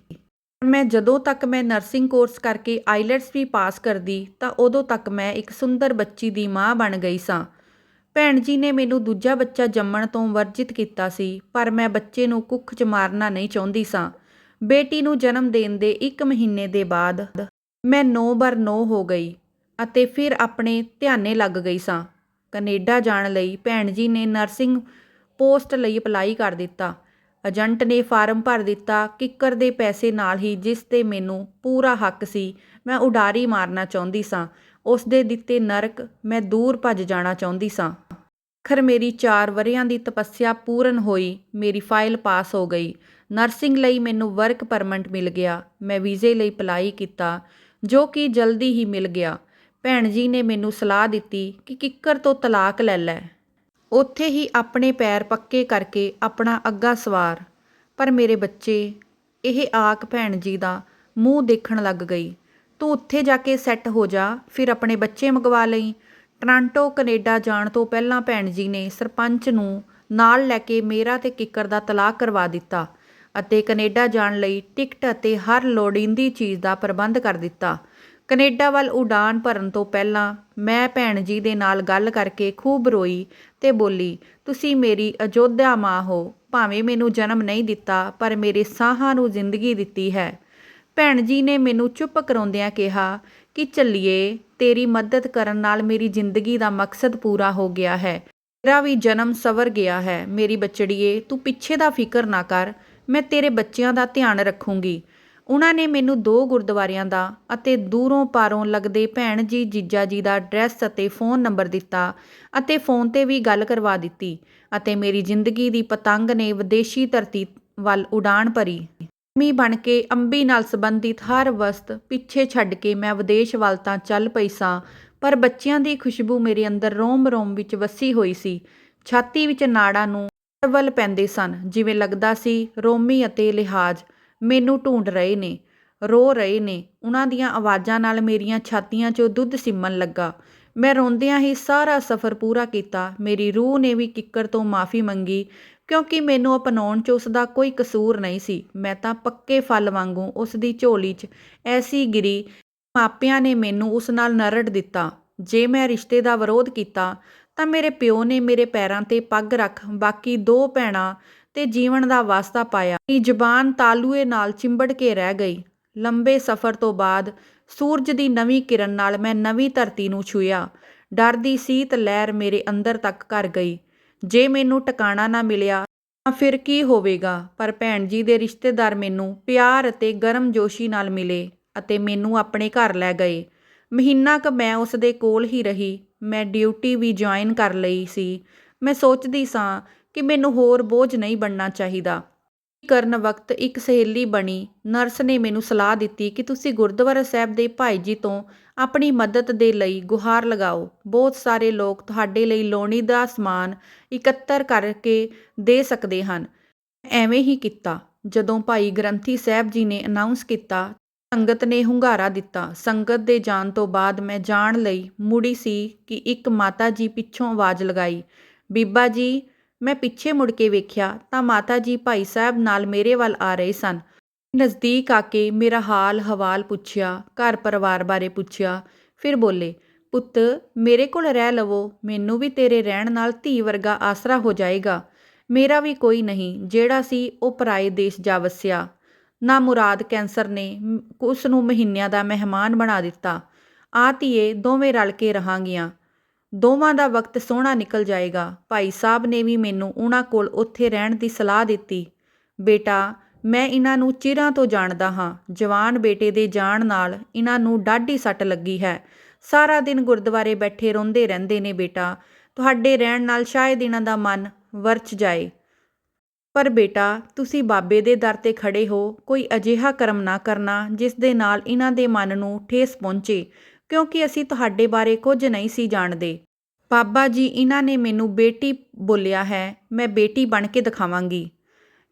ਮੈਂ ਜਦੋਂ ਤੱਕ ਮੈਂ ਨਰਸਿੰਗ ਕੋਰਸ ਕਰਕੇ ਆਈਲੈਟਸ ਵੀ ਪਾਸ ਕਰਦੀ, ਤਾਂ ਉਦੋਂ ਤੱਕ ਮੈਂ ਇੱਕ ਸੁੰਦਰ ਬੱਚੀ ਦੀ ਮਾਂ ਬਣ ਗਈ ਸਾਂ। ਭੈਣ ਜੀ ਨੇ ਮੈਨੂੰ ਦੂਜਾ ਬੱਚਾ ਜੰਮਣ ਤੋਂ ਵਰਜਿਤ ਕੀਤਾ ਸੀ, ਪਰ ਮੈਂ ਬੱਚੇ ਨੂੰ ਕੁੱਖ 'ਚ ਮਾਰਨਾ ਨਹੀਂ ਚਾਹੁੰਦੀ ਸਾਂ। ਬੇਟੀ ਨੂੰ ਜਨਮ ਦੇਣ ਦੇ 1 ਮਹੀਨੇ ਦੇ ਬਾਅਦ ਮੈਂ 9 ਬਰ 9 ਹੋ ਗਈ ਅਤੇ ਫਿਰ ਆਪਣੇ ਧਿਆਨੇ ਲੱਗ ਗਈ ਸਾਂ। ਕੈਨੇਡਾ ਜਾਣ ਲਈ ਭੈਣ ਜੀ ਨੇ ਨਰਸਿੰਗ ਪੋਸਟ ਲਈ ਅਪਲਾਈ ਕਰ ਦਿੱਤਾ। ਏਜੰਟ ਨੇ ਫਾਰਮ ਭਰ ਦਿੱਤਾ, ਕਿੱਕਰ ਦੇ ਪੈਸੇ ਨਾਲ ਹੀ, ਜਿਸ ਤੇ ਮੈਨੂੰ ਪੂਰਾ ਹੱਕ ਸੀ। ਮੈਂ ਉਡਾਰੀ ਮਾਰਨਾ ਚਾਹੁੰਦੀ ਸਾਂ। ਉਸ ਦੇ ਦਿੱਤੇ ਨਰਕ, ਮੈਂ ਦੂਰ ਭੱਜ ਜਾਣਾ ਚਾਹੁੰਦੀ ਸਾਂ। ਖਰ ਮੇਰੀ 4 ਵਰਿਆਂ ਦੀ ਤਪੱਸਿਆ ਪੂਰਨ ਹੋਈ, ਮੇਰੀ ਫਾਈਲ ਪਾਸ ਹੋ ਗਈ। ਨਰਸਿੰਗ ਲਈ ਮੈਨੂੰ ਵਰਕ ਪਰਮਿਟ ਮਿਲ ਗਿਆ। ਮੈਂ ਵੀਜ਼ੇ ਲਈ ਅਪਲਾਈ ਕੀਤਾ, ਜੋ ਕਿ ਜਲਦੀ ਹੀ ਮਿਲ ਗਿਆ। ਭੈਣ ਜੀ ਨੇ ਮੈਨੂੰ ਸਲਾਹ ਦਿੱਤੀ ਕਿ ਕਿੱਕਰ ਤੋਂ ਤਲਾਕ ਲੈ ਲੈ। ਉੱਥੇ ਹੀ ਆਪਣੇ ਪੈਰ ਪੱਕੇ ਕਰਕੇ ਆਪਣਾ ਅੱਗਾ ਸਵਾਰ। ਪਰ ਮੇਰੇ ਬੱਚੇ, ਇਹ ਆਕ ਭੈਣ ਜੀ ਦਾ ਮੂੰਹ ਦੇਖਣ ਲੱਗ ਗਈ। ਤੂੰ ਉੱਥੇ ਜਾ ਕੇ ਸੈੱਟ ਹੋ ਜਾ, ਫਿਰ ਆਪਣੇ ਬੱਚੇ ਮੰਗਵਾ ਲਈ। ਟਰਾਂਟੋ, ਕੈਨੇਡਾ ਜਾਣ ਤੋਂ ਪਹਿਲਾਂ ਭੈਣ ਜੀ ਨੇ ਸਰਪੰਚ ਨੂੰ ਨਾਲ ਲੈ ਕੇ ਮੇਰਾ ਤੇ ਕਿੱਕਰ ਦਾ ਤਲਾਕ ਕਰਵਾ ਦਿੱਤਾ ਅਤੇ ਕੈਨੇਡਾ ਜਾਣ ਲਈ ਟਿਕਟ ਅਤੇ ਹਰ ਲੋੜੀਂਦੀ ਚੀਜ਼ ਦਾ ਪ੍ਰਬੰਧ ਕਰ ਦਿੱਤਾ। ਕਨੇਡਾ ਵੱਲ ਉਡਾਨ ਭਰਨ ਤੋਂ ਪਹਿਲਾਂ ਮੈਂ ਭੈਣ ਜੀ ਦੇ ਨਾਲ ਗੱਲ ਕਰਕੇ ਖੂਬ ਰੋਈ ਤੇ ਬੋਲੀ, ਤੁਸੀਂ ਮੇਰੀ ਅਯੋਧਿਆ ਮਾਂ ਹੋ, ਭਾਵੇਂ ਮੈਨੂੰ ਜਨਮ ਨਹੀਂ ਦਿੱਤਾ, ਪਰ ਮੇਰੇ ਸਾਹਾਂ ਨੂੰ ਜ਼ਿੰਦਗੀ ਦਿੱਤੀ ਹੈ। ਭੈਣ ਜੀ ਨੇ ਮੈਨੂੰ ਚੁੱਪ ਕਰਾਉਂਦਿਆਂ ਕਿਹਾ ਕਿ, ਚੱਲੀਏ, ਤੇਰੀ ਮਦਦ ਕਰਨ ਨਾਲ ਮੇਰੀ ਜ਼ਿੰਦਗੀ ਦਾ ਮਕਸਦ ਪੂਰਾ ਹੋ ਗਿਆ ਹੈ। ਤੇਰਾ ਵੀ ਜਨਮ ਸਵਰ ਗਿਆ ਹੈ। ਮੇਰੀ ਬੱਚੜੀਏ, ਤੂੰ ਪਿੱਛੇ ਦਾ ਫਿਕਰ ਨਾ ਕਰ। ਮੈਂ ਤੇਰੇ ਬੱਚਿਆਂ ਦਾ ਧਿਆਨ ਰੱਖੂੰਗੀ। ਉਹਨਾਂ ਨੇ ਮੈਨੂੰ ਦੋ ਗੁਰਦੁਆਰਿਆਂ ਦਾ ਅਤੇ ਦੂਰੋਂ ਪਾਰੋਂ ਲੱਗਦੇ ਭੈਣ ਜੀ, ਜੀਜਾ ਜੀ ਦਾ ਐਡਰੈਸ ਅਤੇ ਫੋਨ ਨੰਬਰ ਦਿੱਤਾ ਅਤੇ ਫੋਨ ਤੇ ਵੀ ਗੱਲ ਕਰਵਾ ਦਿੱਤੀ ਅਤੇ ਮੇਰੀ ਜ਼ਿੰਦਗੀ ਦੀ ਪਤੰਗ ਨੇ ਵਿਦੇਸ਼ੀ ਧਰਤੀ ਵੱਲ ਉਡਾਣ ਭਰੀ। ਮੀ ਬਣ ਕੇ ਅੰਬੀ ਨਾਲ ਸੰਬੰਧਿਤ ਹਰ ਵਸਤ ਪਿੱਛੇ ਛੱਡ ਕੇ ਮੈਂ ਵਿਦੇਸ਼ ਵੱਲ ਤਾਂ ਚੱਲ ਪਈ ਸਾਂ, ਪਰ ਬੱਚਿਆਂ ਦੀ ਖੁਸ਼ਬੂ ਮੇਰੇ ਅੰਦਰ ਰੋਮ-ਰੋਮ ਵਿੱਚ ਵਸੀ ਹੋਈ ਸੀ। ਛਾਤੀ ਵਿੱਚ ਨਾੜਾਂ ਨੂੰ ਵੱਲ ਪੈਂਦੇ ਸਨ, ਜਿਵੇਂ ਲੱਗਦਾ ਸੀ ਰੋਮੀ ਅਤੇ ਲਿਹਾਜ਼। ਮੈਨੂੰ ਢੂੰਡ ਰਹੇ ਨੇ, ਰੋ ਰਹੇ ਨੇ। ਉਹਨਾਂ ਦੀਆਂ ਆਵਾਜ਼ਾਂ ਨਾਲ ਮੇਰੀਆਂ ਛਾਤੀਆਂ 'ਚੋਂ ਦੁੱਧ ਸਿੰਮਣ ਲੱਗਾ। ਮੈਂ ਰੋਂਦਿਆਂ ਹੀ ਸਾਰਾ ਸਫ਼ਰ ਪੂਰਾ ਕੀਤਾ। ਮੇਰੀ ਰੂਹ ਨੇ ਵੀ ਕਿੱਕਰ ਤੋਂ ਮਾਫੀ ਮੰਗੀ, ਕਿਉਂਕਿ ਮੈਨੂੰ ਅਪਣਾਉਣ 'ਚ ਉਸ ਦਾ ਕੋਈ ਕਸੂਰ ਨਹੀਂ ਸੀ। ਮੈਂ ਤਾਂ ਪੱਕੇ ਫਲ ਵਾਂਗੂੰ ਉਸ ਦੀ ਝੋਲੀ 'ਚ ਐਸੀ ਗਿਰੀ, ਮਾਪਿਆਂ ਨੇ ਮੈਨੂੰ ਉਸ ਨਾਲ ਨਰੜ ਦਿੱਤਾ। ਜੇ ਮੈਂ ਰਿਸ਼ਤੇ ਦਾ ਵਿਰੋਧ ਕੀਤਾ, ਤਾਂ ਮੇਰੇ ਪਿਓ ਨੇ ਮੇਰੇ ਪੈਰਾਂ ਤੇ ਪੱਗ ਰੱਖ ਬਾਕੀ ਦੋ ਭੈਣਾਂ ਤੇ ਜੀਵਨ ਦਾ ਵਾਸਤਾ ਪਾਇਆ। ਮੇਰੀ ਜ਼ਬਾਨ ਤਾਲੂਏ ਨਾਲ ਚਿੰਬੜ ਕੇ ਰਹਿ ਗਈ। ਲੰਬੇ ਸਫ਼ਰ ਤੋਂ ਬਾਅਦ ਸੂਰਜ ਦੀ ਨਵੀਂ ਕਿਰਨ ਨਾਲ ਮੈਂ ਨਵੀਂ ਧਰਤੀ ਨੂੰ ਛੂਇਆ ਡਰ ਦੀ ਸੀਤ ਲਹਿਰ ਮੇਰੇ ਅੰਦਰ ਤੱਕ ਕਰ ਗਈ। ਜੇ ਮੈਨੂੰ ਟਿਕਾਣਾ ਨਾ ਮਿਲਿਆ ਤਾਂ ਫਿਰ ਕੀ ਹੋਵੇਗਾ? ਪਰ ਭੈਣ ਜੀ ਦੇ ਰਿਸ਼ਤੇਦਾਰ ਮੈਨੂੰ ਪਿਆਰ ਅਤੇ ਗਰਮਜੋਸ਼ੀ ਨਾਲ ਮਿਲੇ ਅਤੇ ਮੈਨੂੰ ਆਪਣੇ ਘਰ ਲੈ ਗਏ। ਮਹੀਨਾ ਕੁ ਮੈਂ ਉਸ ਦੇ ਕੋਲ ਹੀ ਰਹੀ। ਮੈਂ ਡਿਊਟੀ ਵੀ ਜੁਆਇਨ ਕਰ ਲਈ ਸੀ। ਮੈਂ ਸੋਚਦੀ ਸਾਂ ਕਿ ਮੈਨੂੰ ਹੋਰ ਬੋਝ ਨਹੀਂ ਬਣਨਾ ਚਾਹੀਦਾ। ਕਰਨ ਵਕਤ ਇੱਕ ਸਹੇਲੀ ਬਣੀ, ਨਰਸ ਨੇ ਮੈਨੂੰ ਸਲਾਹ ਦਿੱਤੀ ਕਿ ਤੁਸੀਂ ਗੁਰਦੁਆਰਾ ਸਾਹਿਬ ਦੇ ਭਾਈ ਜੀ ਤੋਂ ਆਪਣੀ ਮਦਦ ਦੇ ਲਈ ਗੁਹਾਰ ਲਗਾਓ। ਬਹੁਤ ਸਾਰੇ ਲੋਕ ਤੁਹਾਡੇ ਲਈ ਲੋਣੀ ਦਾ ਸਮਾਨ ਇਕੱਤਰ ਕਰਕੇ ਦੇ ਸਕਦੇ ਹਨ। ਐਵੇਂ ਹੀ ਕੀਤਾ। ਜਦੋਂ ਭਾਈ ਗ੍ਰੰਥੀ ਸਾਹਿਬ ਜੀ ਨੇ ਅਨਾਉਂਸ ਕੀਤਾ, ਸੰਗਤ ਨੇ ਹੁੰਗਾਰਾ ਦਿੱਤਾ। ਸੰਗਤ ਦੇ ਜਾਣ ਤੋਂ ਬਾਅਦ ਮੈਂ ਜਾਣ ਲਈ ਮੁੜੀ ਸੀ ਕਿ ਇੱਕ ਮਾਤਾ ਜੀ ਪਿੱਛੋਂ ਆਵਾਜ਼ ਲਗਾਈ, ਬੀਬਾ ਜੀ ਮੈਂ ਪਿੱਛੇ ਮੁੜ ਕੇ ਵੇਖਿਆ ਤਾਂ ਮਾਤਾ ਜੀ ਭਾਈ ਸਾਹਿਬ ਨਾਲ ਮੇਰੇ ਵੱਲ ਆ ਰਹੇ ਸਨ। ਨਜ਼ਦੀਕ ਆ ਕੇ ਮੇਰਾ ਹਾਲ ਹਵਾਲ ਪੁੱਛਿਆ, ਘਰ ਪਰਿਵਾਰ ਬਾਰੇ ਪੁੱਛਿਆ, ਫਿਰ ਬੋਲੇ, ਪੁੱਤ, ਮੇਰੇ ਕੋਲ ਰਹਿ ਲਵੋ, ਮੈਨੂੰ ਵੀ ਤੇਰੇ ਰਹਿਣ ਨਾਲ ਧੀ ਵਰਗਾ ਆਸਰਾ ਹੋ ਜਾਏਗਾ। ਮੇਰਾ ਵੀ ਕੋਈ ਨਹੀਂ, ਜਿਹੜਾ ਸੀ ਉਹ ਪਰਾਏ ਦੇਸ਼ ਜਾ ਵਸਿਆ। ਨਾ ਮੁਰਾਦ ਕੈਂਸਰ ਨੇ ਉਸ ਨੂੰ ਮਹੀਨਿਆਂ ਦਾ ਮਹਿਮਾਨ ਬਣਾ ਦਿੱਤਾ। ਆ ਧੀਏ, ਦੋਵੇਂ ਰਲ ਕੇ ਰਹਾਂਗੀਆਂ। ਦੋਵਾਂ ਦਾ ਵਕਤ ਸੋਹਣਾ ਨਿਕਲ ਜਾਏਗਾ। ਭਾਈ ਸਾਹਿਬ ਨੇ ਵੀ ਮੈਨੂੰ ਉਹਨਾਂ ਕੋਲ ਉੱਥੇ ਰਹਿਣ ਦੀ ਸਲਾਹ ਦਿੱਤੀ। ਬੇਟਾ, ਮੈਂ ਇਹਨਾਂ ਨੂੰ ਚਿਰਾਂ ਤੋਂ ਜਾਣਦਾ ਹਾਂ। ਜਵਾਨ ਬੇਟੇ ਦੇ ਜਾਣ ਨਾਲ ਇਹਨਾਂ ਨੂੰ ਡਾਢੀ ਸੱਟ ਲੱਗੀ ਹੈ। ਸਾਰਾ ਦਿਨ ਗੁਰਦੁਆਰੇ ਬੈਠੇ ਰੋਂਦੇ ਰਹਿੰਦੇ ਨੇ ਬੇਟਾ। ਤੁਹਾਡੇ ਰਹਿਣ ਨਾਲ ਸ਼ਾਇਦ ਇਹਨਾਂ ਦਾ ਮਨ ਵਰਚ ਜਾਏ। ਪਰ ਬੇਟਾ, ਤੁਸੀਂ ਬਾਬੇ ਦੇ ਦਰ ਤੇ ਖੜੇ ਹੋ। ਕੋਈ ਅਜਿਹਾ ਕਰਮ ਨਾ ਕਰਨਾ ਜਿਸ ਦੇ ਨਾਲ ਇਹਨਾਂ ਦੇ ਮਨ ਨੂੰ ਠੇਸ ਪਹੁੰਚੇ। ਕਿਉਂਕਿ ਅਸੀਂ ਤੁਹਾਡੇ ਬਾਰੇ ਕੁਝ ਨਹੀਂ ਸੀ ਜਾਣਦੇ। ਬਾਬਾ ਜੀ, ਇਹਨਾਂ ਨੇ ਮੈਨੂੰ ਬੇਟੀ ਬੋਲਿਆ ਹੈ, ਮੈਂ ਬੇਟੀ ਬਣ ਕੇ ਦਿਖਾਵਾਂਗੀ।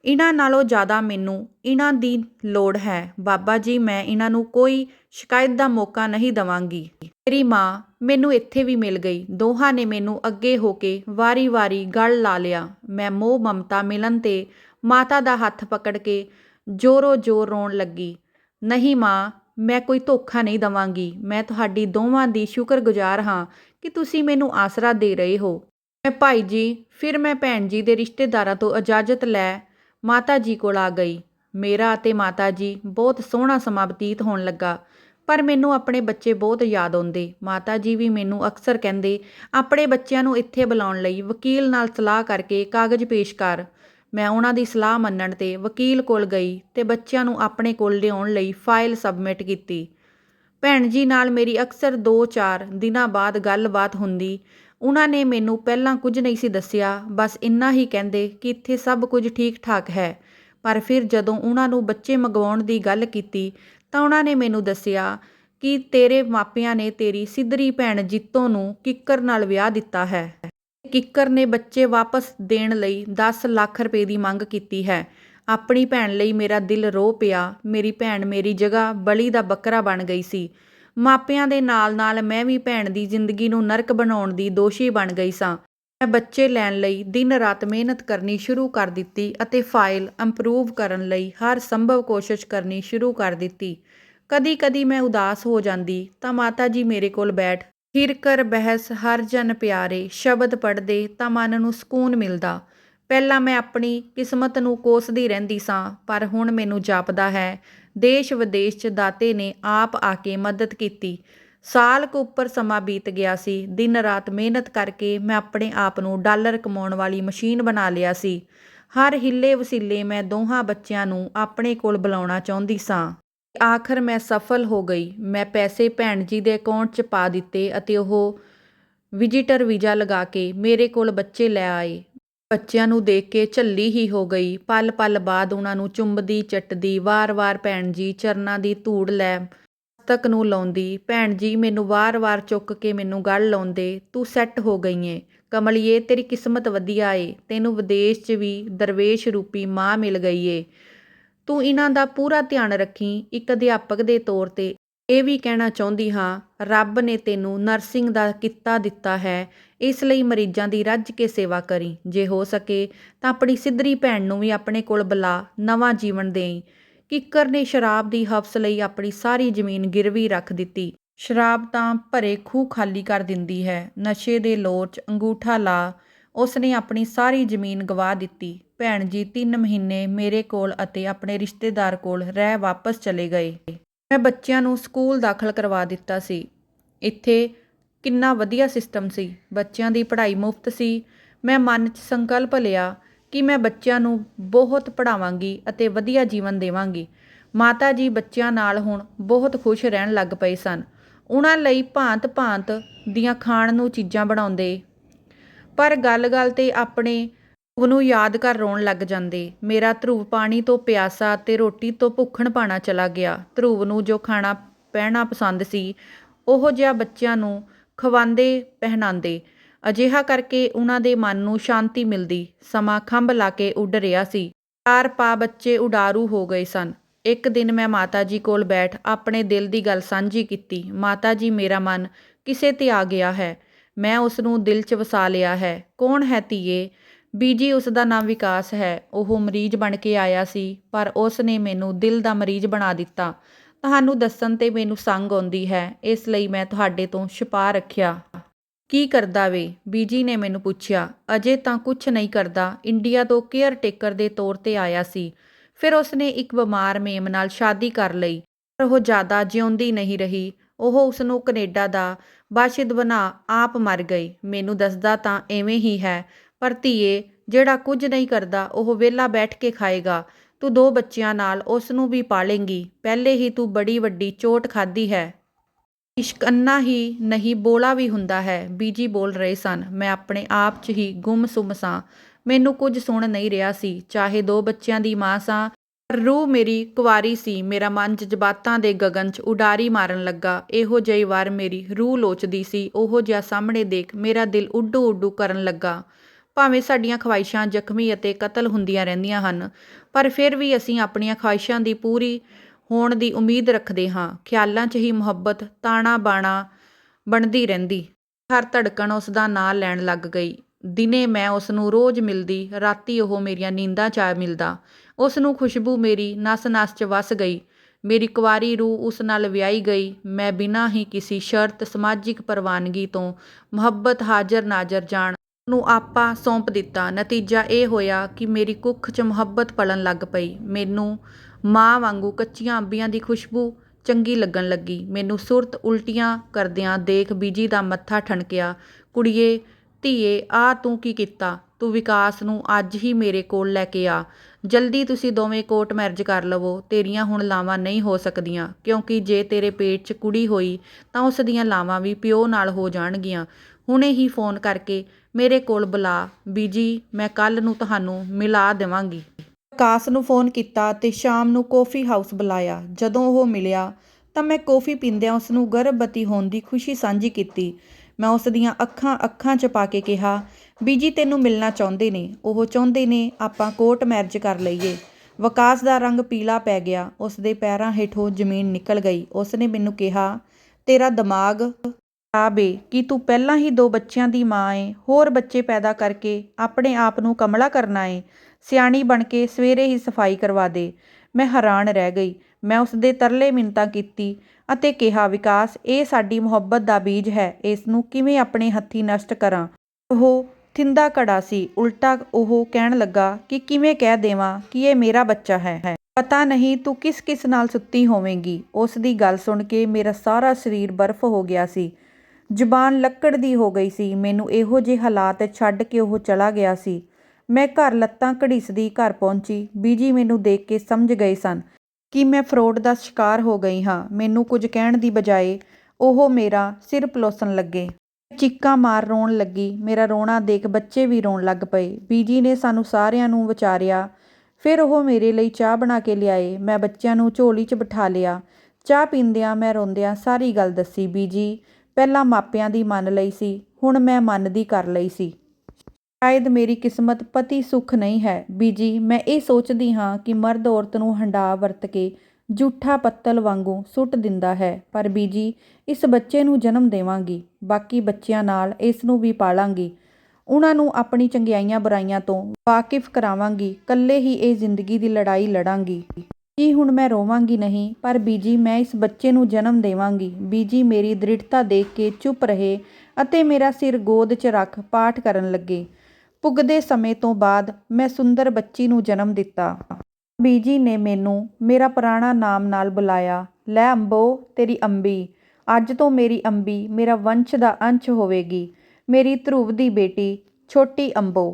ਇਹਨਾਂ ਨਾਲੋਂ ਜ਼ਿਆਦਾ ਮੈਨੂੰ ਇਹਨਾਂ ਦੀ ਲੋੜ ਹੈ। ਬਾਬਾ ਜੀ, ਮੈਂ ਇਹਨਾਂ ਨੂੰ ਕੋਈ ਸ਼ਿਕਾਇਤ ਦਾ ਮੌਕਾ ਨਹੀਂ ਦਵਾਂਗੀ। ਮੇਰੀ ਮਾਂ ਮੈਨੂੰ ਇੱਥੇ ਵੀ ਮਿਲ ਗਈ। ਦੋਹਾਂ ਨੇ ਮੈਨੂੰ ਅੱਗੇ ਹੋ ਕੇ ਵਾਰੀ-ਵਾਰੀ ਗਲ ਲਾ ਲਿਆ। ਮੈਂ ਮੋਹ ਮਮਤਾ ਮਿਲਨ ਤੇ ਮਾਤਾ ਦਾ ਹੱਥ ਪਕੜ ਕੇ ਜੋਰੋ ਜੋਰ ਰੋਣ ਲੱਗੀ। ਨਹੀਂ ਮਾਂ ਮੈਂ ਕੋਈ ਧੋਖਾ ਨਹੀਂ ਦੇਵਾਂਗੀ। ਮੈਂ ਤੁਹਾਡੀ ਦੋਵਾਂ ਦੀ ਸ਼ੁਕਰਗੁਜ਼ਾਰ ਹਾਂ ਕਿ ਤੁਸੀਂ ਮੈਨੂੰ ਆਸਰਾ ਦੇ ਰਹੇ ਹੋ। ਮੈਂ ਭਾਈ ਜੀ, ਫਿਰ ਮੈਂ ਭੈਣ ਜੀ ਦੇ ਰਿਸ਼ਤੇਦਾਰਾਂ ਤੋਂ ਇਜਾਜ਼ਤ ਲੈ ਮਾਤਾ ਜੀ ਕੋਲ ਆ ਗਈ। ਮੇਰਾ ਅਤੇ ਮਾਤਾ ਜੀ ਬਹੁਤ ਸੋਹਣਾ ਸਮਾਂ ਬਤੀਤ ਹੋਣ ਲੱਗਾ, ਪਰ ਮੈਨੂੰ ਆਪਣੇ ਬੱਚੇ ਬਹੁਤ ਯਾਦ ਆਉਂਦੇ। ਮਾਤਾ ਜੀ ਵੀ ਮੈਨੂੰ ਅਕਸਰ ਕਹਿੰਦੇ, ਆਪਣੇ ਬੱਚਿਆਂ ਨੂੰ ਇੱਥੇ ਬੁਲਾਉਣ ਲਈ ਵਕੀਲ ਨਾਲ ਸਲਾਹ ਕਰਕੇ ਕਾਗਜ਼ ਪੇਸ਼ ਕਰ। ਮੈਂ ਉਹਨਾਂ ਦੀ ਸਲਾਹ ਮੰਨਣ ਤੇ ਵਕੀਲ ਕੋਲ ਗਈ ਅਤੇ ਬੱਚਿਆਂ ਨੂੰ ਆਪਣੇ ਕੋਲ ਲਿਆਉਣ ਲਈ ਫਾਈਲ ਸਬਮਿਟ ਕੀਤੀ। ਭੈਣ ਜੀ ਨਾਲ ਮੇਰੀ ਅਕਸਰ 2-4 ਦਿਨਾਂ ਬਾਅਦ ਗੱਲਬਾਤ ਹੁੰਦੀ। ਉਹਨਾਂ ਨੇ ਮੈਨੂੰ ਪਹਿਲਾਂ ਕੁਝ ਨਹੀਂ ਸੀ ਦੱਸਿਆ, ਬਸ ਇੰਨਾ ਹੀ ਕਹਿੰਦੇ ਕਿ ਇੱਥੇ ਸਭ ਕੁਝ ਠੀਕ ਠਾਕ ਹੈ। ਪਰ ਫਿਰ ਜਦੋਂ ਉਹਨਾਂ ਨੂੰ ਬੱਚੇ ਮੰਗਵਾਉਣ ਦੀ ਗੱਲ ਕੀਤੀ ਤਾਂ ਉਹਨਾਂ ਨੇ ਮੈਨੂੰ ਦੱਸਿਆ ਕਿ ਤੇਰੇ ਮਾਪਿਆਂ ਨੇ ਤੇਰੀ ਸਿੱਧਰੀ ਭੈਣ ਜੀਤੋ ਨੂੰ ਕਿੱਕਰ ਨਾਲ ਵਿਆਹ ਦਿੱਤਾ ਹੈ। ਕਿੱਕਰ ਨੇ ਬੱਚੇ ਵਾਪਸ ਦੇਣ ਲਈ ਦਸ ਲੱਖ ਰੁਪਏ ਦੀ ਮੰਗ ਕੀਤੀ ਹੈ। ਆਪਣੀ ਭੈਣ ਲਈ ਮੇਰਾ ਦਿਲ ਰੋ ਪਿਆ। ਮੇਰੀ ਭੈਣ ਮੇਰੀ ਜਗ੍ਹਾ ਬਲੀ ਦਾ ਬੱਕਰਾ ਬਣ ਗਈ ਸੀ। ਮਾਪਿਆਂ ਦੇ ਨਾਲ-ਨਾਲ ਮੈਂ ਵੀ ਭੈਣ ਦੀ ਜ਼ਿੰਦਗੀ ਨੂੰ ਨਰਕ ਬਣਾਉਣ ਦੀ ਦੋਸ਼ੀ ਬਣ ਗਈ ਸਾਂ। ਮੈਂ ਬੱਚੇ ਲੈਣ ਲਈ ਦਿਨ ਰਾਤ ਮਿਹਨਤ ਕਰਨੀ ਸ਼ੁਰੂ ਕਰ ਦਿੱਤੀ ਅਤੇ ਫਾਈਲ ਇੰਪਰੂਵ ਕਰਨ ਲਈ ਹਰ ਸੰਭਵ ਕੋਸ਼ਿਸ਼ ਕਰਨੀ ਸ਼ੁਰੂ ਕਰ ਦਿੱਤੀ। ਕਦੀ-ਕਦੀ ਮੈਂ ਉਦਾਸ ਹੋ ਜਾਂਦੀ, ਤਾਂ ਮਾਤਾ ਜੀ ਮੇਰੇ ਕੋਲ ਬੈਠ ਹਿਰ ਕਰ ਬਹਿਸ, ਹਰ ਜਨ ਪਿਆਰੇ, ਸ਼ਬਦ ਪੜ੍ਹਦੇ ਤਾਂ ਮਨ ਨੂੰ ਸਕੂਨ ਮਿਲਦਾ। ਪਹਿਲਾਂ ਮੈਂ ਆਪਣੀ ਕਿਸਮਤ ਨੂੰ ਕੋਸਦੀ ਰਹਿੰਦੀ ਸਾਂ, ਪਰ ਹੁਣ ਮੈਨੂੰ ਜਾਪਦਾ ਹੈ। ਦੇਸ਼ ਵਿਦੇਸ਼ 'ਚ ਦਾਤੇ ਨੇ ਆਪ ਆ ਕੇ ਮਦਦ ਕੀਤੀ। ਸਾਲ ਕੁ ਉੱਪਰ ਸਮਾਂ ਬੀਤ ਗਿਆ ਸੀ। ਦਿਨ ਰਾਤ ਮਿਹਨਤ ਕਰਕੇ ਮੈਂ ਆਪਣੇ ਆਪ ਨੂੰ ਡਾਲਰ ਕਮਾਉਣ ਵਾਲੀ ਮਸ਼ੀਨ ਬਣਾ ਲਿਆ ਸੀ। ਹਰ ਹਿੱਲੇ ਵਸੀਲੇ ਮੈਂ ਦੋਹਾਂ ਬੱਚਿਆਂ ਨੂੰ ਆਪਣੇ ਕੋਲ ਬੁਲਾਉਣਾ ਚਾਹੁੰਦੀ ਸਾਂ। ਆਖਰ ਮੈਂ ਸਫਲ ਹੋ ਗਈ। ਮੈਂ ਪੈਸੇ ਭੈਣ ਜੀ ਦੇ ਅਕਾਊਂਟ 'ਚ ਪਾ ਦਿੱਤੇ ਅਤੇ ਉਹ ਵਿਜ਼ਿਟਰ ਵੀਜ਼ਾ ਲਗਾ ਕੇ ਮੇਰੇ ਕੋਲ ਬੱਚੇ ਲੈ ਆਏ। ਬੱਚਿਆਂ ਨੂੰ ਦੇਖ ਕੇ ਝੱਲੀ ਹੀ ਹੋ ਗਈ। ਪਲ ਪਲ ਬਾਅਦ ਉਹਨਾਂ ਨੂੰ ਚੁੰਬਦੀ, ਚੱਟਦੀ ਵਾਰ-ਵਾਰ ਭੈਣ ਜੀ ਚਰਨਾਂ ਦੀ ਧੂੜ ਲੈ ਤੱਕ ਨੂੰ ਲਾਉਂਦੀ। ਭੈਣ ਜੀ ਮੈਨੂੰ ਵਾਰ-ਵਾਰ ਚੁੱਕ ਕੇ ਮੈਨੂੰ ਗਲ ਲਾਉਂਦੇ, ਤੂੰ ਸੈੱਟ ਹੋ ਗਈ ਏ। ਕਮਲੀਏ, ਤੇਰੀ ਕਿਸਮਤ ਵਧੀਆ ਏ। ਤੈਨੂੰ ਵਿਦੇਸ਼ 'ਚ ਵੀ ਦਰਵੇਸ਼ ਰੂਪੀ ਮਾਂ ਮਿਲ ਗਈ ਏ। ਤੂੰ ਇਹਨਾਂ ਦਾ ਪੂਰਾ ਧਿਆਨ ਰੱਖੀ, ਇੱਕ ਅਧਿਆਪਕ ਦੇ ਤੌਰ ਤੇ। ਇਹ ਵੀ ਕਹਿਣਾ ਚਾਹੁੰਦੀ ਹਾਂ, ਰੱਬ ਨੇ ਤੈਨੂੰ ਨਰਸਿੰਗ ਦਾ ਕਿੱਤਾ ਦਿੱਤਾ ਹੈ, ਇਸ ਲਈ ਮਰੀਜ਼ਾਂ ਦੀ ਰੱਜ ਕੇ ਸੇਵਾ ਕਰੀ। ਜੇ ਹੋ ਸਕੇ, ਤਾਂ ਆਪਣੀ ਸਿੱਧਰੀ ਭੈਣ ਨੂੰ ਵੀ ਆਪਣੇ ਕੋਲ ਬੁਲਾ, ਨਵਾਂ ਜੀਵਨ ਦੇਈ। ਕਿੱਕਰ ਨੇ ਸ਼ਰਾਬ ਦੀ ਹਫਸ ਲਈ ਆਪਣੀ ਸਾਰੀ ਜ਼ਮੀਨ ਗਿਰਵੀ ਰੱਖ ਦਿੱਤੀ। ਸ਼ਰਾਬ ਤਾਂ ਭਰੇ ਖੂਹ ਖਾਲੀ ਕਰ ਦਿੰਦੀ ਹੈ, ਨਸ਼ੇ ਦੇ ਲੋਰ 'ਚ ਅੰਗੂਠਾ ਲਾ, ਉਸਨੇ ਆਪਣੀ ਸਾਰੀ ਜ਼ਮੀਨ ਗਵਾ ਦਿੱਤੀ। ਭੈਣ ਜੀ ਤਿੰਨ ਮਹੀਨੇ ਮੇਰੇ ਕੋਲ ਅਤੇ ਆਪਣੇ ਰਿਸ਼ਤੇਦਾਰ ਕੋਲ ਰਹਿ ਵਾਪਸ ਚਲੇ ਗਏ। ਮੈਂ ਬੱਚਿਆਂ ਨੂੰ ਸਕੂਲ ਦਾਖਲ ਕਰਵਾ ਦਿੱਤਾ ਸੀ। ਇੱਥੇ ਕਿੰਨਾ ਵਧੀਆ ਸਿਸਟਮ ਸੀ। ਬੱਚਿਆਂ ਦੀ ਪੜ੍ਹਾਈ ਮੁਫਤ ਸੀ। ਮੈਂ ਮਨ 'ਚ ਸੰਕਲਪ ਲਿਆ ਕਿ ਮੈਂ ਬੱਚਿਆਂ ਨੂੰ ਬਹੁਤ ਪੜ੍ਹਾਵਾਂਗੀ ਅਤੇ ਵਧੀਆ ਜੀਵਨ ਦੇਵਾਂਗੀ। ਮਾਤਾ ਜੀ ਬੱਚਿਆਂ ਨਾਲ ਹੁਣ ਬਹੁਤ ਖੁਸ਼ ਰਹਿਣ ਲੱਗ ਪਏ ਸਨ। ਉਹਨਾਂ ਲਈ ਭਾਂਤ-ਭਾਂਤ ਦੀਆਂ ਖਾਣ ਨੂੰ ਚੀਜ਼ਾਂ ਬਣਾਉਂਦੇ। ਪਰ ਗੱਲ-ਗੱਲ ਤੇ ਆਪਣੇ ਉਹਨੂੰ ਯਾਦ ਕਰ ਰੋਣ ਲੱਗ ਜਾਂਦੇ। ਮੇਰਾ ਧਰੁਵ ਪਾਣੀ ਤੋਂ ਪਿਆਸਾ ਅਤੇ ਰੋਟੀ ਤੋਂ ਭੁੱਖਣ ਪਾਣਾ ਚਲਾ ਗਿਆ। ਧਰੁਵ ਨੂੰ ਜੋ ਖਾਣਾ ਪਹਿਣਾ ਪਸੰਦ ਸੀ, ਉਹ ਜਿਹਾ ਬੱਚਿਆਂ ਨੂੰ ਖਵਾਉਂਦੇ, ਪਹਿਨਾਉਂਦੇ। ਅਜਿਹਾ ਕਰਕੇ ਉਹਨਾਂ ਦੇ ਮਨ ਨੂੰ ਸ਼ਾਂਤੀ ਮਿਲਦੀ। ਸਮਾਂ ਖੰਭ ਲਾ ਕੇ ਉੱਡ ਰਿਹਾ ਸੀ। ਚਾਰ ਪਾ ਬੱਚੇ ਉਡਾਰੂ ਹੋ ਗਏ ਸਨ। ਇੱਕ ਦਿਨ ਮੈਂ ਮਾਤਾ ਜੀ ਕੋਲ ਬੈਠ ਆਪਣੇ ਦਿਲ ਦੀ ਗੱਲ ਸਾਂਝੀ ਕੀਤੀ। ਮਾਤਾ ਜੀ ਮੇਰਾ ਮਨ ਕਿਸੇ ਤੇ ਆ ਗਿਆ ਹੈ। ਮੈਂ ਉਸ ਨੂੰ ਦਿਲ 'ਚ ਵਸਾ ਲਿਆ ਹੈ। ਕੌਣ ਹੈ ਧੀਏ? ਬੀਜੀ ਉਸ ਦਾ ਨਾਮ ਵਿਕਾਸ ਹੈ। ਉਹ ਮਰੀਜ਼ ਬਣ ਕੇ ਆਇਆ ਸੀ, ਪਰ ਉਸ ਨੇ ਮੈਨੂੰ ਦਿਲ ਦਾ ਮਰੀਜ਼ ਬਣਾ ਦਿੱਤਾ। ਤੁਹਾਨੂੰ ਦੱਸਣ ਤੇ ਮੈਨੂੰ ਸੰਗ ਆਉਂਦੀ ਹੈ, ਇਸ ਲਈ ਮੈਂ ਤੁਹਾਡੇ ਤੋਂ ਛੁਪਾ ਰੱਖਿਆ। ਕੀ ਕਰਦਾ ਵੇ? ਬੀਜੀ ਨੇ ਮੈਨੂੰ ਪੁੱਛਿਆ। ਅਜੇ ਤਾਂ ਕੁਝ ਨਹੀਂ ਕਰਦਾ। ਇੰਡੀਆ ਤੋਂ ਕੇਅਰ ਟੇਕਰ ਦੇ ਤੌਰ ਤੇ ਆਇਆ ਸੀ। ਫਿਰ ਉਸਨੇ ਇੱਕ ਬਿਮਾਰ ਮੇਮ ਨਾਲ ਸ਼ਾਦੀ ਕਰ ਲਈ। ਪਰ ਉਹ ਜ਼ਿਆਦਾ ਜਿਉਂਦੀ ਨਹੀਂ ਰਹੀ। ਉਹ ਉਸ ਨੂੰ ਕੈਨੇਡਾ ਦਾ ਬਾਸ਼ਿਦ ਬਣਾ ਆਪ ਮਰ ਗਈ। ਮੈਨੂੰ ਦੱਸਦਾ ਤਾਂ ਐਵੇਂ ਹੀ ਹੈ। ਪਰ ਧੀਏ, ਜਿਹੜਾ ਕੁਝ ਨਹੀਂ ਕਰਦਾ, ਉਹ ਵਿਹਲਾ ਬੈਠ ਕੇ ਖਾਏਗਾ। ਤੂੰ ਦੋ ਬੱਚਿਆਂ ਨਾਲ ਉਸ ਨੂੰ ਵੀ ਪਾਲੇਂਗੀ। ਪਹਿਲੇ ਹੀ ਤੂੰ ਬੜੀ ਵੱਡੀ ਚੋਟ ਖਾਧੀ ਹੈ। ਇਸ਼ਕ ਅੰਨਾ ਹੀ ਨਹੀਂ, ਬੋਲਾ ਵੀ ਹੁੰਦਾ ਹੈ। ਬੀਜੀ ਬੋਲ ਰਹੇ ਸਨ, ਮੈਂ ਆਪਣੇ ਆਪ 'ਚ ਹੀ ਗੁੰਮ-ਸੁੰਮ ਸਾਂ। ਮੈਨੂੰ ਕੁਝ ਸੁਣ ਨਹੀਂ ਰਿਹਾ ਸੀ। ਚਾਹੇ ਦੋ ਬੱਚਿਆਂ ਦੀ ਮਾਂ ਸਾਂ, ਪਰ ਰੂਹ ਮੇਰੀ ਕੁਵਾਰੀ ਸੀ। ਮੇਰਾ ਮਨ ਜਜ਼ਬਾਤਾਂ ਦੇ ਗਗਨ 'ਚ ਉਡਾਰੀ ਮਾਰਨ ਲੱਗਾ। ਇਹੋ ਜਿਹੀ ਵਾਰ ਮੇਰੀ ਰੂਹ ਲੋਚਦੀ ਸੀ। ਉਹੋ ਜਿਹਾ ਸਾਹਮਣੇ ਦੇਖ ਮੇਰਾ ਦਿਲ ਉੱਡੂ ਉੱਡੂ ਕਰਨ ਲੱਗਾ। ਭਾਵੇਂ ਸਾਡੀਆਂ ਖਵਾਇਸ਼ਾਂ ਜ਼ਖਮੀ ਅਤੇ ਕਤਲ ਹੁੰਦੀਆਂ ਰਹਿੰਦੀਆਂ ਹਨ, ਪਰ ਫਿਰ ਵੀ ਅਸੀਂ ਆਪਣੀਆਂ ਖਵਾਹਿਸ਼ਾਂ ਦੀ ਪੂਰੀ ਹੋਣ ਦੀ ਉਮੀਦ ਰੱਖਦੇ ਹਾਂ। ਖਿਆਲਾਂ 'ਚ ਹੀ ਮੁਹੱਬਤ ਤਾਣਾ ਬਾਣਾ ਬਣਦੀ ਰਹਿੰਦੀ। ਹਰ ਧੜਕਣ ਉਸ ਦਾ ਨਾਂ ਲੈਣ ਲੱਗ ਗਈ। ਦਿਨੇ ਮੈਂ ਉਸ ਨੂੰ ਰੋਜ਼ ਮਿਲਦੀ, ਰਾਤੀ ਉਹ ਮੇਰੀਆਂ ਨੀਂਦਾਂ 'ਚ ਆ ਮਿਲਦਾ। ਉਸ ਨੂੰ ਖੁਸ਼ਬੂ ਮੇਰੀ ਨਸ-ਨਸ 'ਚ ਵਸ ਗਈ। ਮੇਰੀ ਕੁਵਾਰੀ ਰੂਹ ਉਸ ਨਾਲ ਵਿਆਹੀ ਗਈ। ਮੈਂ ਬਿਨਾਂ ਹੀ ਕਿਸੇ ਸ਼ਰਤ ਸਮਾਜਿਕ ਪ੍ਰਵਾਨਗੀ ਤੋਂ ਮੁਹੱਬਤ ਹਾਜ਼ਰ ਨਾਜ਼ਰ ਜਾਣ ਨੂੰ ਆਪਾ ਸੌਂਪ ਦਿੱਤਾ। ਨਤੀਜਾ ਇਹ ਹੋਇਆ ਕਿ ਮੇਰੀ ਕੁੱਖ 'ਚ ਮੁਹੱਬਤ ਪਲਣ ਲੱਗ ਪਈ। ਮੈਨੂੰ ਮਾਂ ਵਾਂਗੂ ਕੱਚੀਆਂ ਅੰਬੀਆਂ ਦੀ ਖੁਸ਼ਬੂ ਚੰਗੀ ਲੱਗਣ ਲੱਗੀ। ਮੈਨੂੰ ਸੁਰਤ ਉਲਟੀਆਂ ਕਰਦਿਆਂ ਦੇਖ ਬੀਜੀ ਦਾ ਮੱਥਾ ਠਣਕਿਆ। ਕੁੜੀਏ, ਧੀਏ, ਆਹ ਤੂੰ ਕੀ ਕੀਤਾ? ਤੂੰ ਵਿਕਾਸ ਨੂੰ ਅੱਜ ਹੀ ਮੇਰੇ ਕੋਲ ਲੈ ਕੇ ਆ। ਜਲਦੀ ਤੁਸੀਂ ਦੋਵੇਂ ਕੋਰਟ ਮੈਰਿਜ ਕਰ ਲਵੋ। ਤੇਰੀਆਂ ਹੁਣ ਲਾਵਾਂ ਨਹੀਂ ਹੋ ਸਕਦੀਆਂ। ਕਿਉਂਕਿ ਜੇ ਤੇਰੇ ਪੇਟ 'ਚ ਕੁੜੀ ਹੋਈ ਤਾਂ ਉਸ ਦੀਆਂ ਲਾਵਾਂ ਵੀ ਪਿਓ ਨਾਲ ਹੋ ਜਾਣਗੀਆਂ। ਹੁਣੇ ਹੀ ਫੋਨ ਕਰਕੇ ਮੇਰੇ ਕੋਲ ਬੁਲਾ, ਬੀਜੀ, ਮੈਂ ਕੱਲ੍ਹ ਨੂੰ ਤੁਹਾਨੂੰ ਮਿਲਾ ਦੇਵਾਂਗੀ। ਵਿਕਾਸ ਨੂੰ ਫੋਨ ਕੀਤਾ ਤੇ ਸ਼ਾਮ ਨੂੰ ਕੌਫੀ ਹਾਊਸ ਬੁਲਾਇਆ। ਜਦੋਂ ਉਹ ਮਿਲਿਆ, ਤਾਂ ਮੈਂ ਕੌਫੀ ਪੀਂਦਿਆਂ ਉਸ ਨੂੰ ਗਰਭਵਤੀ ਹੋਣ ਦੀ ਖੁਸ਼ੀ ਸਾਂਝੀ ਕੀਤੀ। ਮੈਂ ਉਸ ਦੀਆਂ ਅੱਖਾਂ ਅੱਖਾਂ 'ਚ ਪਾ ਕੇ ਕਿਹਾ, ਬੀਜੀ, ਤੈਨੂੰ ਮਿਲਣਾ ਚਾਹੁੰਦੇ ਨੇ। ਉਹ ਚਾਹੁੰਦੇ ਨੇ ਆਪਾਂ ਕੋਰਟ ਮੈਰਿਜ ਕਰ ਲਈਏ। ਵਿਕਾਸ ਦਾ ਰੰਗ ਪੀਲਾ ਪੈ ਗਿਆ। ਉਸ ਦੇ ਪੈਰਾਂ ਹੇਠੋਂ ਜ਼ਮੀਨ ਨਿਕਲ ਗਈ। ਉਸ ਨੇ ਮੈਨੂੰ ਕਿਹਾ, ਤੇਰਾ ਦਿਮਾਗ ਖਰਾਬ ਏ ਕਿ ਤੂੰ ਪਹਿਲਾਂ ਹੀ ਦੋ ਬੱਚਿਆਂ ਦੀ ਮਾਂ ਏ, ਹੋਰ ਬੱਚੇ ਪੈਦਾ ਕਰਕੇ ਆਪਣੇ ਆਪ ਨੂੰ ਕਮਲਾ ਕਰਨਾ ਏ। ਸਿਆਣੀ ਬਣ ਕੇ ਸਵੇਰੇ ਹੀ ਸਫ਼ਾਈ ਕਰਵਾ ਦੇ। ਮੈਂ ਹੈਰਾਨ ਰਹਿ ਗਈ। ਮੈਂ ਉਸ ਦੇ ਤਰਲੇ ਮਿੰਨਤਾਂ ਕੀਤੀ ਅਤੇ ਕਿਹਾ, ਵਿਕਾਸ, ਇਹ ਸਾਡੀ ਮੁਹੱਬਤ ਦਾ ਬੀਜ ਹੈ। ਇਸ ਨੂੰ ਕਿਵੇਂ ਆਪਣੇ ਹੱਥੀਂ ਨਸ਼ਟ ਕਰਾਂ? ਉਹ ਥਿੰਦਾ ਘੜਾ ਸੀ। ਉਲਟਾ ਉਹ ਕਹਿਣ ਲੱਗਾ ਕਿ ਕਿਵੇਂ ਕਹਿ ਦੇਵਾਂ ਕਿ ਇਹ ਮੇਰਾ ਬੱਚਾ ਹੈ। ਪਤਾ ਨਹੀਂ ਤੂੰ ਕਿਸ ਕਿਸ ਨਾਲ ਸੁੱਤੀ ਹੋਵੇਂਗੀ। ਉਸ ਦੀ ਗੱਲ ਸੁਣ ਕੇ ਮੇਰਾ ਸਾਰਾ ਸਰੀਰ ਬਰਫ਼ ਹੋ ਗਿਆ ਸੀ। ਜ਼ਬਾਨ ਲੱਕੜ ਦੀ ਹੋ ਗਈ ਸੀ। ਮੈਨੂੰ ਇਹੋ ਜਿਹੇ ਹਾਲਾਤ ਛੱਡ ਕੇ ਉਹ ਚਲਾ ਗਿਆ ਸੀ। ਮੈਂ ਘਰ ਲੱਤਾਂ ਘੜੀਸਦੀ ਘਰ ਪਹੁੰਚੀ। ਬੀਜੀ ਮੈਨੂੰ ਦੇਖ ਕੇ ਸਮਝ ਗਏ ਸਨ ਕਿ ਮੈਂ ਫਰੋਡ ਦਾ ਸ਼ਿਕਾਰ ਹੋ ਗਈ ਹਾਂ। ਮੈਨੂੰ ਕੁਝ ਕਹਿਣ ਦੀ ਬਜਾਏ ਉਹ ਮੇਰਾ ਸਿਰ ਪਲੋਸਣ ਲੱਗੇ। ਚੀਕਾਂ ਮਾਰ ਰੋਣ ਲੱਗੀ। ਮੇਰਾ ਰੋਣਾ ਦੇਖ ਬੱਚੇ ਵੀ ਰੋਣ ਲੱਗ ਪਏ। ਬੀਜੀ ਨੇ ਸਾਨੂੰ ਸਾਰਿਆਂ ਨੂੰ ਵਿਚਾਰਿਆ। ਫਿਰ ਉਹ ਮੇਰੇ ਲਈ ਚਾਹ ਬਣਾ ਕੇ ਲਿਆਏ। ਮੈਂ ਬੱਚਿਆਂ ਨੂੰ ਝੋਲੀ 'ਚ ਬਿਠਾ ਲਿਆ। ਚਾਹ ਪੀਂਦਿਆਂ ਮੈਂ ਰੋਂਦਿਆਂ ਸਾਰੀ ਗੱਲ ਦੱਸੀ। ਬੀਜੀ ਪਹਿਲਾਂ ਮਾਪਿਆਂ ਦੀ ਮੰਨ ਲਈ ਸੀ, ਹੁਣ ਮੈਂ ਮੰਨਦੀ ਕਰ ਲਈ ਸੀ। ਸ਼ਾਇਦ ਮੇਰੀ ਕਿਸਮਤ ਪਤੀ ਸੁੱਖ ਨਹੀਂ ਹੈ। ਬੀਜੀ, ਮੈਂ ਇਹ ਸੋਚਦੀ ਹਾਂ ਕਿ ਮਰਦ ਔਰਤ ਨੂੰ ਹੰਢਾ ਵਰਤ ਕੇ ਜੂਠਾ ਪੱਤਲ ਵਾਂਗੂ ਸੁੱਟ ਦਿੰਦਾ ਹੈ, ਪਰ ਬੀਜੀ, ਇਸ ਬੱਚੇ ਨੂੰ ਜਨਮ ਦੇਵਾਂਗੀ, ਬਾਕੀ ਬੱਚਿਆਂ ਨਾਲ ਇਸ ਨੂੰ ਵੀ ਪਾਲਾਂਗੀ। ਉਹਨਾਂ ਨੂੰ ਆਪਣੀ ਚੰਗਿਆਈਆਂ ਬੁਰਾਈਆਂ ਤੋਂ ਵਾਕਿਫ ਕਰਾਵਾਂਗੀ, ਇਕੱਲੇ ਹੀ ਇਹ ਜ਼ਿੰਦਗੀ ਦੀ ਲੜਾਈ ਲੜਾਂਗੀ। ਕੀ ਹੁਣ ਮੈਂ ਰੋਵਾਂਗੀ ਨਹੀਂ, ਪਰ ਬੀਜੀ ਮੈਂ ਇਸ ਬੱਚੇ ਨੂੰ ਜਨਮ ਦੇਵਾਂਗੀ। ਬੀਜੀ ਮੇਰੀ ਦ੍ਰਿੜਤਾ ਦੇਖ ਕੇ ਚੁੱਪ ਰਹੇ ਅਤੇ ਮੇਰਾ ਸਿਰ ਗੋਦ 'ਚ ਰੱਖ ਪਾਠ ਕਰਨ ਲੱਗੇ। ਪੁੱਗਦੇ ਸਮੇਂ ਤੋਂ ਬਾਅਦ ਮੈਂ ਸੁੰਦਰ ਬੱਚੀ ਨੂੰ ਜਨਮ ਦਿੱਤਾ। ਬੀਜੀ ਨੇ ਮੈਨੂੰ ਮੇਰਾ ਪੁਰਾਣਾ ਨਾਮ ਨਾਲ ਬੁਲਾਇਆ, ਲੈ ਅੰਬੋ, ਤੇਰੀ ਅੰਬੀ। ਅੱਜ ਤੋਂ ਮੇਰੀ ਅੰਬੀ ਮੇਰਾ ਵੰਸ਼ ਦਾ ਅੰਸ਼ ਹੋਵੇਗੀ। ਮੇਰੀ ਧਰੁਵ ਦੀ ਬੇਟੀ, ਛੋਟੀ ਅੰਬੋ।